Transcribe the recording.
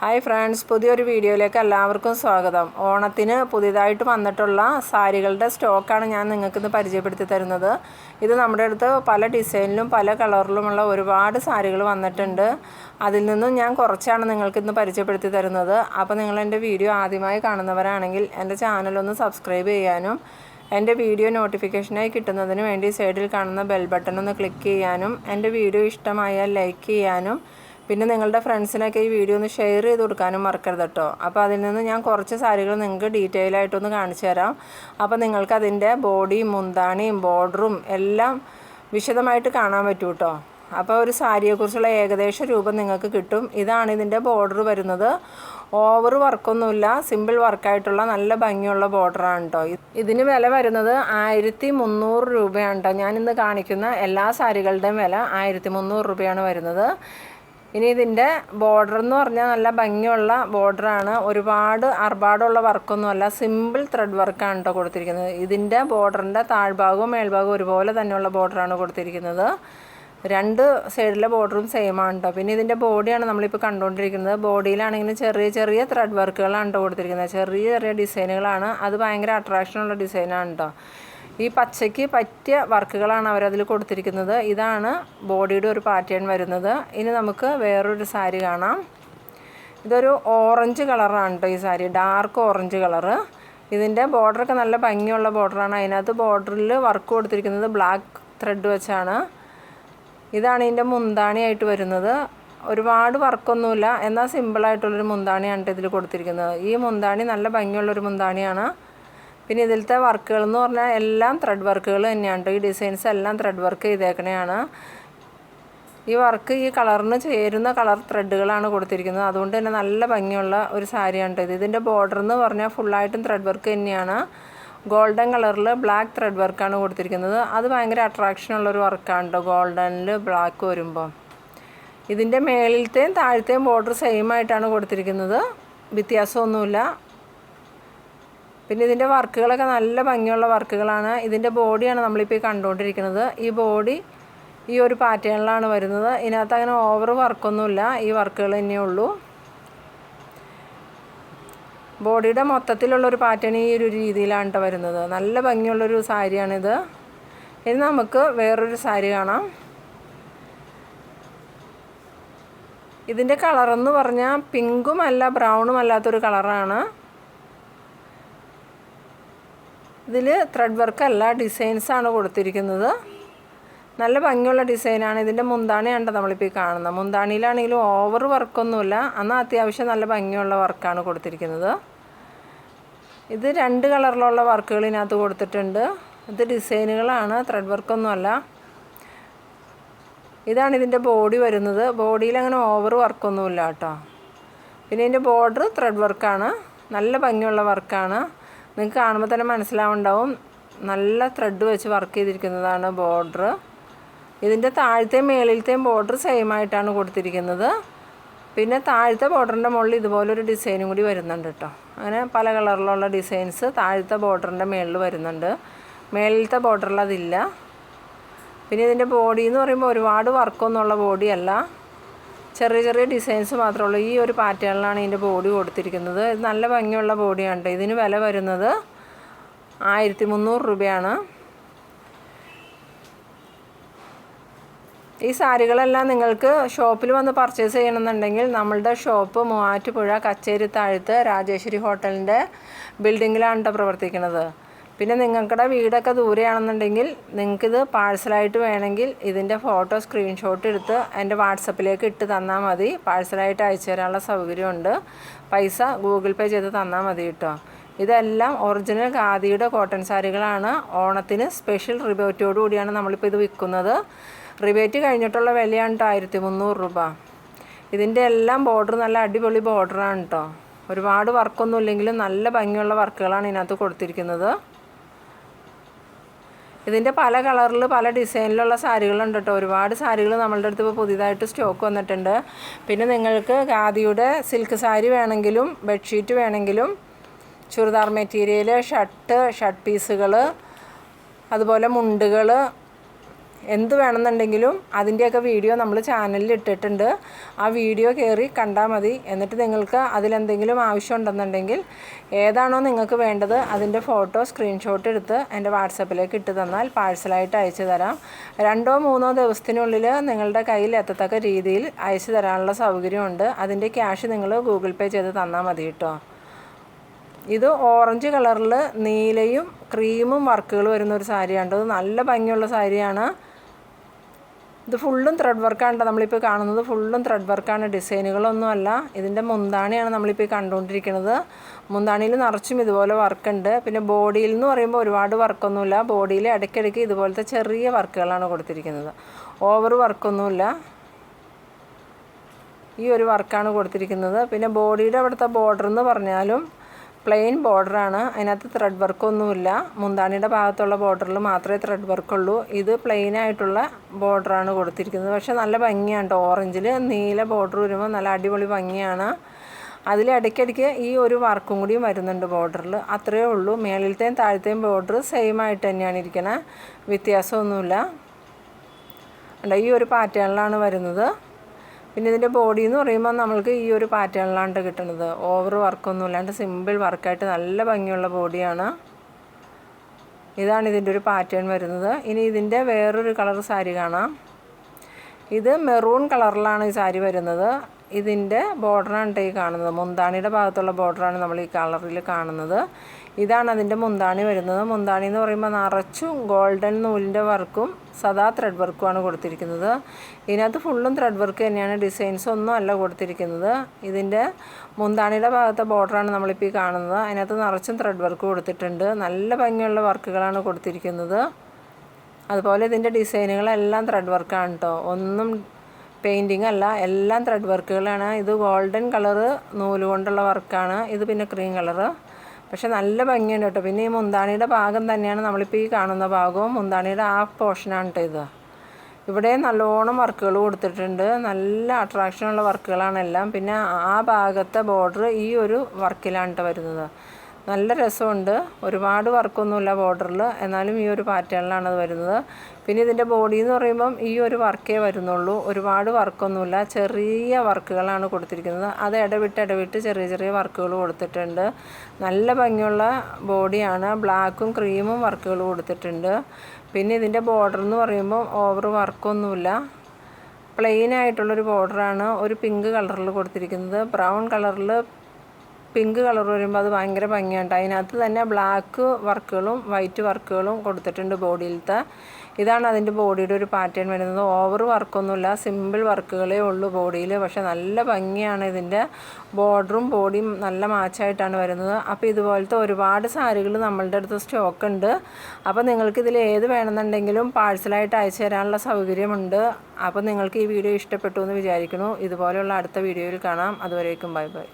Hi friends പുതിയൊരു വീഡിയോയിലേക്ക് എല്ലാവർക്കും സ്വാഗതം. ഓണത്തിന് പുതിയതായിട്ട് വന്നിട്ടുള്ള സാരികളുടെ സ്റ്റോക്കാണ് ഞാൻ നിങ്ങൾക്കിന്ന് പരിചയപ്പെടുത്തി തരുന്നത്. ഇത് നമ്മുടെ അടുത്ത് പല ഡിസൈനിലും പല കളറിലുമുള്ള ഒരുപാട് സാരികൾ വന്നിട്ടുണ്ട്. അതിൽ നിന്നും ഞാൻ കുറച്ചാണ് നിങ്ങൾക്കിന്ന് പരിചയപ്പെടുത്തി തരുന്നത്. അപ്പോൾ നിങ്ങൾ എന്റെ വീഡിയോ ആദ്യമായി കാണുന്നവരാണെങ്കിൽ എന്റെ ചാനലൊന്ന് സബ്സ്ക്രൈബ് ചെയ്യാനും എന്റെ വീഡിയോ നോട്ടിഫിക്കേഷനായി കിട്ടുന്നതിന് വേണ്ടി സൈഡിൽ കാണുന്ന ബെൽ ബട്ടൺ ഒന്ന് ക്ലിക്ക് ചെയ്യാനും എന്റെ വീഡിയോ ഇഷ്ടമായാൽ ലൈക്ക് ചെയ്യാനും പിന്നെ നിങ്ങളുടെ ഫ്രണ്ട്സിനൊക്കെ ഈ വീഡിയോ ഒന്ന് ഷെയർ ചെയ്ത് കൊടുക്കാനും മറക്കരുത് കേട്ടോ അപ്പോൾ അതിൽ നിന്ന് ഞാൻ കുറച്ച് സാരികൾ നിങ്ങൾക്ക് ഡീറ്റെയിൽ ആയിട്ടൊന്ന് കാണിച്ചു തരാം. അപ്പോൾ നിങ്ങൾക്ക് അതിന്റെ ബോഡിയും മുന്താണിയും ബോർഡറും എല്ലാം വിശദമായിട്ട് കാണാൻ പറ്റൂ കേട്ടോ അപ്പോൾ ഒരു സാരിയെക്കുറിച്ചുള്ള ഏകദേശ രൂപം നിങ്ങൾക്ക് കിട്ടും. ഇതാണ് ഇതിന്റെ ബോർഡർ വരുന്നത്. ഓവർ വർക്കൊന്നുമില്ല സിമ്പിൾ വർക്കായിട്ടുള്ള നല്ല ഭംഗിയുള്ള ബോർഡറാണ് കേട്ടോ ഇതിന് വില വരുന്നത് ആയിരത്തി മുന്നൂറ് രൂപയാണ് കേട്ടോ ഞാനിന്ന് കാണിക്കുന്ന എല്ലാ സാരികളുടെയും വില ആയിരത്തി മുന്നൂറ് രൂപയാണ് വരുന്നത്. ഇനി ഇതിന്റെ ബോർഡർ എന്ന് പറഞ്ഞാൽ നല്ല ഭംഗിയുള്ള ബോർഡറാണ് ഒരുപാട് അർബാടുള്ള വർക്കൊന്നുമല്ല സിമ്പിൾ ത്രെഡ് വർക്കാണ് കേട്ടോ കൊടുത്തിരിക്കുന്നത്. ഇതിന്റെ ബോർഡറിന്റെ താഴ്ഭാഗവും മേൽഭാഗവും ഒരുപോലെ തന്നെയുള്ള ബോർഡറാണ് കൊടുത്തിരിക്കുന്നത്. രണ്ട് സൈഡിലെ ബോർഡറും സെയിം ആണ് കേട്ടോ പിന്നെ ഇതിന്റെ ബോഡിയാണ് നമ്മളിപ്പോൾ കണ്ടുകൊണ്ടിരിക്കുന്നത്. ബോഡിയിലാണെങ്കിൽ ചെറിയ ചെറിയ ത്രെഡ് വർക്കുകളാണ് കേട്ടോ കൊടുത്തിരിക്കുന്നത്. ചെറിയ ചെറിയ ഡിസൈനുകളാണ് അത് ഭയങ്കര അട്രാക്ഷനുള്ള ഡിസൈനാണ് കേട്ടോ ഈ പച്ചയ്ക്ക് പറ്റിയ വർക്കുകളാണ് അവരതിൽ കൊടുത്തിരിക്കുന്നത്. ഇതാണ് ബോഡിയുടെ ഒരു പാറ്റേൺ വരുന്നത്. ഇനി നമുക്ക് വേറൊരു സാരി കാണാം. ഇതൊരു ഓറഞ്ച് കളറാണ് കേട്ടോ ഈ സാരി. Dark orange colour. ഇതിന്റെ ബോർഡറൊക്കെ നല്ല ഭംഗിയുള്ള ബോർഡറാണ്. അതിനകത്ത് ബോർഡറിൽ വർക്ക് കൊടുത്തിരിക്കുന്നത് ബ്ലാക്ക് ത്രെഡ് വെച്ചാണ്. ഇതാണ് ഇതിന്റെ മുന്താണിയായിട്ട് വരുന്നത്. ഒരുപാട് വർക്കൊന്നുമില്ല. എന്നാൽ സിമ്പിളായിട്ടുള്ളൊരു മുന്താണിയാണ് ഇതിൽ കൊടുത്തിരിക്കുന്നത്. ഈ മുന്താണി നല്ല ഭംഗിയുള്ളൊരു മുന്താണിയാണ്. പിന്നെ ഇതിലത്തെ വർക്കുകൾ എന്ന് പറഞ്ഞാൽ എല്ലാം ത്രെഡ് വർക്കുകൾ തന്നെയാണ് ഈ ഡിസൈൻസ് എല്ലാം ത്രെഡ് വർക്ക് ചെയ്തേക്കണയാണ്. ഈ വർക്ക് ഈ കളറിന് ചേരുന്ന കളർ ത്രെഡുകളാണ് കൊടുത്തിരിക്കുന്നത്. അതുകൊണ്ട് തന്നെ നല്ല ഭംഗിയുള്ള ഒരു സാരിയാണ് ഇത്. ഇതിന്റെ ബോർഡർ എന്ന് പറഞ്ഞാൽ ഫുള്ളായിട്ടും ത്രെഡ് വർക്ക് തന്നെയാണ്. ഗോൾഡൻ കളറിൽ ബ്ലാക്ക് ത്രെഡ് വർക്കാണ് കൊടുത്തിരിക്കുന്നത്. അത് ഭയങ്കര അട്രാക്ഷൻ ഒരു വർക്കാണ് കേട്ടോ ഗോൾഡനിൽ ബ്ലാക്ക് വരുമ്പോൾ ഇതിന്റെ മേളിലത്തെയും താഴത്തെയും ബോർഡർ സെയിം ആയിട്ടാണ് കൊടുത്തിരിക്കുന്നത്. വ്യത്യാസമൊന്നുമില്ല. പിന്നെ ഇതിന്റെ വർക്കുകളൊക്കെ നല്ല ഭംഗിയുള്ള വർക്കുകളാണ്. ഇതിന്റെ ബോഡിയാണ് നമ്മളിപ്പോൾ ഈ കണ്ടുകൊണ്ടിരിക്കുന്നത്. ഈ ബോഡി ഈ ഒരു പാറ്റേണിലാണ് വരുന്നത്. ഇതിനകത്ത് അങ്ങനെ ഓവർ വർക്കൊന്നുമില്ല. ഈ വർക്കുകൾ തന്നെയേ ഉള്ളൂ. ബോഡിയുടെ മൊത്തത്തിലുള്ള ഒരു പാറ്റേൺ ഈ ഒരു രീതിയിലാണ് കേട്ടോ വരുന്നത്. നല്ല ഭംഗിയുള്ളൊരു സാരിയാണിത്. ഇനി നമുക്ക് വേറൊരു സാരി കാണാം. ഇതിന്റെ കളറെന്ന് പറഞ്ഞാൽ പിങ്കും അല്ല ബ്രൗണും അല്ലാത്തൊരു കളറാണ്. ഇതിൽ ത്രെഡ് വർക്ക് എല്ലാ ഡിസൈൻസാണ് കൊടുത്തിരിക്കുന്നത്. നല്ല ഭംഗിയുള്ള ഡിസൈനാണ് ഇതിന്റെ മുന്താണിയാണ് നമ്മളിപ്പോൾ ഈ കാണുന്നത്? മുന്താണിയിലാണെങ്കിലും ഓവർ വർക്കൊന്നുമില്ല എന്നാൽ അത്യാവശ്യം നല്ല ഭംഗിയുള്ള വർക്കാണ് കൊടുത്തിരിക്കുന്നത്. ഇത് രണ്ട് കളറിലുള്ള വർക്കുകൾ ഇതിനകത്ത് കൊടുത്തിട്ടുണ്ട്. ഇത് ഡിസൈനുകളാണ് ത്രെഡ് വർക്കൊന്നുമല്ല ഇതാണ് ഇതിന്റെ ബോഡി വരുന്നത്. ബോഡിയിൽ അങ്ങനെ ഓവർ വർക്കൊന്നുമില്ല കേട്ടോ. പിന്നെ ഇതിന്റെ ബോർഡർ ത്രെഡ് വർക്കാണ് നല്ല ഭംഗിയുള്ള വർക്കാണ് നിങ്ങൾക്ക് കാണുമ്പോൾ തന്നെ മനസ്സിലാവുണ്ടാവും. നല്ല ത്രെഡ് വെച്ച് വർക്ക് ചെയ്തിരിക്കുന്നതാണ് ബോർഡർ ഇതിന്റെ താഴത്തെയും മേളിലത്തെയും ബോർഡർ സെയിം ആയിട്ടാണ് കൊടുത്തിരിക്കുന്നത്. പിന്നെ താഴത്തെ ബോർഡറിന്റെ മുകളിൽ ഇതുപോലൊരു ഡിസൈനും കൂടി വരുന്നുണ്ട് കേട്ടോ അങ്ങനെ പല കളറിലുള്ള ഡിസൈൻസ് താഴത്തെ ബോർഡറിന്റെ മുകളിൽ വരുന്നുണ്ട്. മേളിലത്തെ ബോർഡറിൽ അതില്ല. പിന്നെ ഇതിന്റെ ബോഡി എന്ന് പറയുമ്പോൾ ഒരുപാട് വർക്കൊന്നുള്ള ബോഡിയല്ല ചെറിയ ചെറിയ ഡിസൈൻസ് മാത്രമേ ഈ ഒരു പാറ്റേണിലാണ് ഇതിന്റെ ബോഡി കൊടുത്തിരിക്കുന്നത്. ഇത് നല്ല ഭംഗിയുള്ള ബോഡിയാണ് ഇതിന് വില വരുന്നത് ആയിരത്തി മുന്നൂറ് രൂപയാണ്. ഈ സാരികളെല്ലാം നിങ്ങൾക്ക് ഷോപ്പിൽ വന്ന് പർച്ചേസ് ചെയ്യണമെന്നുണ്ടെങ്കിൽ നമ്മളുടെ ഷോപ്പ് മൂവാറ്റുപുഴ കച്ചേരി താഴത്ത് രാജേശ്വരി ഹോട്ടലിന്റെ ബിൽഡിങ്ങിലാണ് പ്രവർത്തിക്കുന്നത്. പിന്നെ നിങ്ങൾക്കുടെ വീടൊക്കെ ദൂരെയാണെന്നുണ്ടെങ്കിൽ നിങ്ങൾക്കിത് പാഴ്സലായിട്ട് വേണമെങ്കിൽ ഇതിന്റെ ഫോട്ടോ സ്ക്രീൻഷോട്ട് എടുത്ത് എന്റെ വാട്സപ്പിലേക്ക് ഇട്ട് തന്നാൽ മതി. പാഴ്സലായിട്ട് അയച്ചു തരാനുള്ള സൗകര്യമുണ്ട്. പൈസ ഗൂഗിൾ പേ ചെയ്ത് തന്നാൽ മതി കേട്ടോ. ഇതെല്ലാം ഒറിജിനൽ ഖാദിയുടെ കോട്ടൺ സാരികളാണ്. ഓണത്തിന് സ്പെഷ്യൽ റിബേറ്റോടു കൂടിയാണ് നമ്മളിപ്പോൾ ഇത് വിൽക്കുന്നത്. റിബേറ്റ് കഴിഞ്ഞിട്ടുള്ള വിലയാണ് കേട്ടോ ആയിരത്തി മുന്നൂറ് രൂപ. ഇതിന്റെ എല്ലാം ബോർഡർ നല്ല അടിപൊളി ബോർഡറാണ് കേട്ടോ. ഒരുപാട് വർക്കൊന്നും ഇല്ലെങ്കിലും നല്ല ഭംഗിയുള്ള വർക്കുകളാണ് ഇതിനകത്ത് കൊടുത്തിരിക്കുന്നത്. ഇതിന്റെ പല കളറിൽ പല ഡിസൈനിലുള്ള സാരികളുണ്ട് കേട്ടോ ഒരുപാട് സാരികൾ നമ്മളുടെ അടുത്ത് ഇപ്പോൾ പുതിയതായിട്ട് സ്റ്റോക്ക് വന്നിട്ടുണ്ട്. പിന്നെ നിങ്ങൾക്ക് ഖാദിയുടെ സിൽക്ക് സാരി വേണമെങ്കിലും ബെഡ്ഷീറ്റ് വേണമെങ്കിലും ചുരിദാർ മെറ്റീരിയൽ ഷർട്ട് ഷർട്ട് പീസുകൾ അതുപോലെ മുണ്ടുകൾ എന്ത് വേണമെന്നുണ്ടെങ്കിലും അതിന്റെയൊക്കെ വീഡിയോ നമ്മൾ ചാനലിൽ ഇട്ടിട്ടുണ്ട്. ആ വീഡിയോ കയറി കണ്ടാൽ മതി. എന്നിട്ട് നിങ്ങൾക്ക് അതിലെന്തെങ്കിലും ആവശ്യം ഉണ്ടെന്നുണ്ടെങ്കിൽ ഏതാണോ നിങ്ങൾക്ക് വേണ്ടത് അതിന്റെ ഫോട്ടോ സ്ക്രീൻഷോട്ട് എടുത്ത് എന്റെ വാട്സപ്പിലേക്ക് ഇട്ട് തന്നാൽ പാഴ്സലായിട്ട് അയച്ചു തരാം. രണ്ടോ മൂന്നോ ദിവസത്തിനുള്ളിൽ നിങ്ങളുടെ കയ്യിൽ എത്തത്തക്ക രീതിയിൽ അയച്ചു തരാനുള്ള സൗകര്യമുണ്ട്. അതിന്റെ ക്യാഷ് നിങ്ങൾ ഗൂഗിൾ പേ ചെയ്ത് തന്നാൽ മതി കേട്ടോ. ഇത് ഓറഞ്ച് കളറിൽ നീലയും ക്രീമും വർക്കുകൾ വരുന്ന ഒരു സാരിയാണ്. ഇത് നല്ല ഭംഗിയുള്ള സാരിയാണ്. ഇത് ഫുള്ളും ത്രെഡ് വർക്കാണ് നമ്മളിപ്പോൾ കാണുന്നത്. ഫുള്ളും ത്രെഡ് വർക്കാണ് ഡിസൈനുകളൊന്നുമല്ല ഇതിന്റെ മുന്താണിയാണ് നമ്മളിപ്പോൾ കണ്ടുകൊണ്ടിരിക്കുന്നത് മുന്താണിയിൽ നിറച്ചും ഇതുപോലെ വർക്കുണ്ട് പിന്നെ ബോഡിയിൽ എന്ന് പറയുമ്പോൾ ഒരുപാട് വർക്കൊന്നുമില്ല ബോഡിയിൽ ഇടയ്ക്കിടയ്ക്ക് ഇതുപോലത്തെ ചെറിയ വർക്കുകളാണ് കൊടുത്തിരിക്കുന്നത്. ഓവർ വർക്കൊന്നുമില്ല ഈ ഒരു വർക്കാണ് കൊടുത്തിരിക്കുന്നത്. പിന്നെ ബോഡിയുടെ അവിടുത്തെ ബോർഡർ എന്ന് പറഞ്ഞാലും പ്ലെയിൻ ബോർഡറാണ് അതിനകത്ത് ത്രെഡ് വർക്കൊന്നുമില്ല മുന്താണിയുടെ ഭാഗത്തുള്ള ബോർഡറിൽ മാത്രമേ ത്രെഡ് വർക്കുള്ളൂ ഇത് പ്ലെയിൻ ആയിട്ടുള്ള ബോർഡറാണ് കൊടുത്തിരിക്കുന്നത്. പക്ഷെ നല്ല ഭംഗിയാണ് കേട്ടോ ഓറഞ്ചിൽ നീല ബോർഡർ വരുമ്പോൾ നല്ല അടിപൊളി ഭംഗിയാണ്. അതിൽ ഇടയ്ക്കിടയ്ക്ക് ഈ ഒരു വർക്കും കൂടിയും വരുന്നുണ്ട് ബോർഡറിൽ അത്രയേ ഉള്ളൂ. മേളിലത്തെയും താഴത്തെയും ബോർഡർ സെയിം ആയിട്ട് തന്നെയാണ് ഇരിക്കുന്നത് വ്യത്യാസമൊന്നുമില്ല. ഈ ഒരു പാറ്റേണിലാണ് വരുന്നത്. പിന്നെ ഇതിന്റെ ബോഡി എന്ന് പറയുമ്പോൾ നമ്മൾക്ക് ഈ ഒരു പാറ്റേണിലാണ് കിട്ടുന്നത് ഓവർ വർക്കൊന്നും ഇല്ലാണ്ട് സിമ്പിൾ വർക്കായിട്ട് നല്ല ഭംഗിയുള്ള ബോഡിയാണ് ഇതാണ് ഇതിന്റെ ഒരു പാറ്റേൺ വരുന്നത്. ഇനി ഇതിന്റെ വേറൊരു കളർ സാരി കാണാം. ഇത് മെറൂൺ കളറിലാണ് ഈ സാരി വരുന്നത്. ഇതിന്റെ ബോർഡറാണ് ഈ കാണുന്നത്. മുന്താണിയുടെ ഭാഗത്തുള്ള ബോർഡറാണ് നമ്മൾ ഈ കളറിൽ കാണുന്നത്. ഇതാണ് അതിന്റെ മുന്താണി വരുന്നത്. മുന്താണി എന്ന് പറയുമ്പോൾ നിറച്ചും ഗോൾഡൻ നൂലിന്റെ വർക്കും സദാ ത്രെഡ് വർക്കുമാണ് കൊടുത്തിരിക്കുന്നത്. ഇതിനകത്ത് ഫുള്ളും ത്രെഡ് വർക്ക് തന്നെയാണ്. ഡിസൈൻസ് ഒന്നും അല്ല കൊടുത്തിരിക്കുന്നത്. ഇതിന്റെ മുന്താണിയുടെ ഭാഗത്തെ ബോർഡറാണ് നമ്മളിപ്പോൾ ഈ കാണുന്നത്. അതിനകത്ത് നിറച്ചും ത്രെഡ് വർക്ക് കൊടുത്തിട്ടുണ്ട്. നല്ല ഭംഗിയുള്ള വർക്കുകളാണ് കൊടുത്തിരിക്കുന്നത്. അതുപോലെ ഇതിന്റെ ഡിസൈനുകളെല്ലാം ത്രെഡ് വർക്കാണ് കേട്ടോ ഒന്നും പെയിന്റിങ് അല്ല എല്ലാം ത്രെഡ് വർക്കുകളാണ് ഇത് ഗോൾഡൻ കളറ് നൂലുകൊണ്ടുള്ള വർക്കാണ് ഇത് പിന്നെ ക്രീം കളറ് പക്ഷെ നല്ല ഭംഗിയുണ്ട് കേട്ടോ. പിന്നെ ഈ മുന്താണിയുടെ ഭാഗം തന്നെയാണ് നമ്മളിപ്പോൾ ഈ കാണുന്ന ഭാഗവും. മുന്താണിയുടെ ആ പോർഷനാണ് കേട്ടോ ഇത്. ഇവിടെ നല്ലോണം വർക്കുകൾ കൊടുത്തിട്ടുണ്ട്. നല്ല അട്രാക്ഷനുള്ള വർക്കുകളാണ് എല്ലാം. പിന്നെ ആ ഭാഗത്തെ ബോർഡർ ഈ ഒരു വർക്കിലാണ് കേട്ടോ വരുന്നത്. നല്ല രസമുണ്ട്. ഒരുപാട് വർക്കൊന്നുമില്ല ബോർഡറിൽ. എന്നാലും ഈ ഒരു പാറ്റേണിലാണ് അത് വരുന്നത്. പിന്നെ ഇതിന്റെ ബോഡി എന്ന് പറയുമ്പം ഈ ഒരു വർക്കേ വരുന്നുള്ളൂ. ഒരുപാട് വർക്കൊന്നുമില്ല. ചെറിയ വർക്കുകളാണ് കൊടുത്തിരിക്കുന്നത്. അത് ഇടവിട്ട് ഇടവിട്ട് ചെറിയ ചെറിയ വർക്കുകൾ കൊടുത്തിട്ടുണ്ട്. നല്ല ഭംഗിയുള്ള ബോഡിയാണ്. ബ്ലാക്കും ക്രീമും വർക്കുകൾ കൊടുത്തിട്ടുണ്ട്. പിന്നെ ഇതിന്റെ ബോർഡർ എന്ന് പറയുമ്പോൾ ഓവർ വർക്കൊന്നുമില്ല. പ്ലെയിൻ ആയിട്ടുള്ളൊരു ബോർഡറാണ്. ഒരു പിങ്ക് കളറിൽ കൊടുത്തിരിക്കുന്നത്. ബ്രൗൺ കളറിൽ പിങ്ക് കളർ വരുമ്പോൾ അത് ഭയങ്കര ഭംഗിയുണ്ട് അതിനകത്ത് തന്നെ ബ്ലാക്ക് വർക്കുകളും വൈറ്റ് വർക്കുകളും കൊടുത്തിട്ടുണ്ട് ബോഡിയിലത്തെ. ഇതാണ് അതിന്റെ ബോഡിയുടെ ഒരു പാറ്റേൺ വരുന്നത്. ഓവർ വർക്കൊന്നുമില്ല സിമ്പിൾ വർക്കുകളേ ഉള്ളൂ ബോഡിയിൽ പക്ഷെ നല്ല ഭംഗിയാണ് ഇതിന്റെ. ബോർഡറും ബോഡിയും നല്ല മാച്ചായിട്ടാണ് വരുന്നത്. അപ്പോൾ ഇതുപോലത്തെ ഒരുപാട് സാരികൾ നമ്മളുടെ അടുത്ത് സ്റ്റോക്ക് ഉണ്ട് അപ്പോൾ നിങ്ങൾക്ക് ഇതിൽ ഏത് വേണമെന്നുണ്ടെങ്കിലും പാഴ്സലായിട്ട് അയച്ചു തരാനുള്ള സൗകര്യമുണ്ട്. അപ്പോൾ നിങ്ങൾക്ക് ഈ വീഡിയോ ഇഷ്ടപ്പെട്ടു എന്ന് വിചാരിക്കുന്നു. ഇതുപോലെയുള്ള അടുത്ത വീഡിയോയിൽ കാണാം. അതുവരേക്കും ബൈ ബൈ.